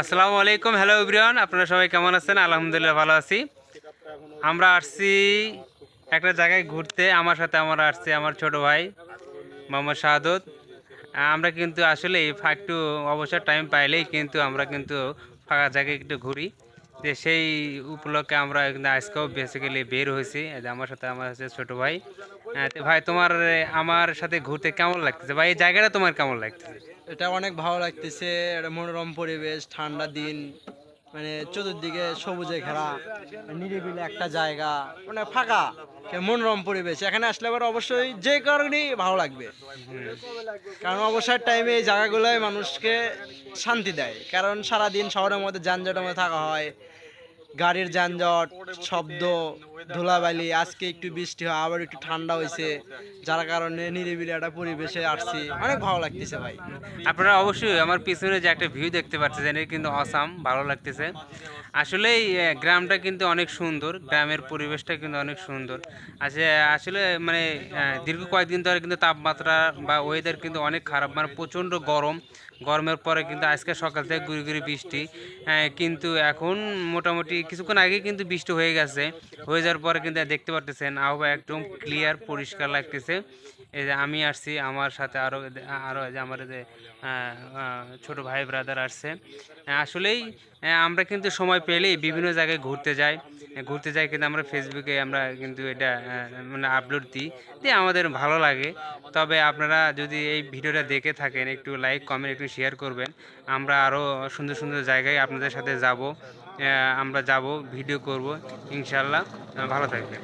আসসালামু আলাইকুম হ্যালো ইব্রিয়ান আপনারা সবাই কেমন আছেন? আলহামদুলিল্লাহ ভালো আছি। আমরা আসছি একটা জায়গায় ঘুরতে, আমার সাথে আমার আসছি আমার ছোট ভাই, মোহাম্মদ শাহাদত। আমরা কিন্তু আসলে একটু অবসর টাইম পাইলেই কিন্তু আমরা কিন্তু ফাঁকা জায়গায় একটু ঘুরি। যে সেই উপলক্ষে আমরা আজকেও বেসিক্যালি বের হয়েছি। আমার সাথে আমার আছে ছোটো ভাই। তো ভাই, তোমার, আমার সাথে ঘুরতে কেমন লাগতেছে? ভাই, এই জায়গাটা তোমার কেমন লাগতেছে? এটা অনেক ভালো লাগতেছে। এটা মনোরম পরিবেশ, ঠান্ডা দিন। মানে চতুর্দিকে সবুজে ঘেরা, নিরিবিলি একটা জায়গা মানে ফাঁকা মনোরম পরিবেশ। এখানে আসলে আবার অবশ্যই যে কারণেই ভালো লাগবে। কারণ অবসর টাইমে এই জায়গাগুলোই মানুষকে শান্তি দেয়। কারণ সারাদিন শহরের মধ্যে যানজটের মধ্যে থাকা হয়, গাড়ির যানজট, শব্দ ধুলাবালি আজকে একটু বৃষ্টি হয় আবার একটু ঠান্ডা হয়েছে যার কারণে নিরিবিলি একটা পরিবেশে আসছি। অনেক ভালো লাগতেছে ভাই। আপনারা অবশ্যই আমার পিছনে যে একটা ভিউ দেখতে পাচ্ছেন কিন্তু অসাম ভালো লাগতেছে। আসলেই আহ, গ্রামটা কিন্তু অনেক সুন্দর গ্রামের পরিবেশটা কিন্তু অনেক সুন্দর। আচ্ছা আসলে মানে দীর্ঘ কয়েকদিন ধরে কিন্তু তাপমাত্রা বা ওয়েদার কিন্তু অনেক খারাপ মানে প্রচণ্ড গরম। গরমের পরে কিন্তু আজকে সকাল থেকে গুড়ি গুড়ি বৃষ্টি। কিন্তু এখন মোটামুটি কিছুক্ষণ আগে কিন্তু বৃষ্টি হয়ে গেছে। হয়ে যাওয়ার পরে কিন্তু দেখতে পারতেছেন আবহাওয়া একদম ক্লিয়ার, পরিষ্কার লাগতেছে। এই যে আমি আসছি, আমার সাথে আরও আরও যে আমার যে ছোট ভাই ব্রাদার আসছে। আসলেই আমরা কিন্তু সময় পেলেই বিভিন্ন জায়গায় ঘুরতে যাই। ঘুরতে যাই কিন্তু আমরা ফেসবুকে আমরা কিন্তু এটা মানে আপলোড দিই। দিয়ে আমাদের ভালো লাগে। তবে আপনারা যদি এই ভিডিওটা দেখে থাকেন, একটু লাইক কমেন্ট একটু শেয়ার করবেন। আমরা আরও সুন্দর সুন্দর জায়গায় আপনাদের সাথে যাব। আমরা যাব ভিডিও করব। ইনশাল্লাহ ভালো থাকবেন।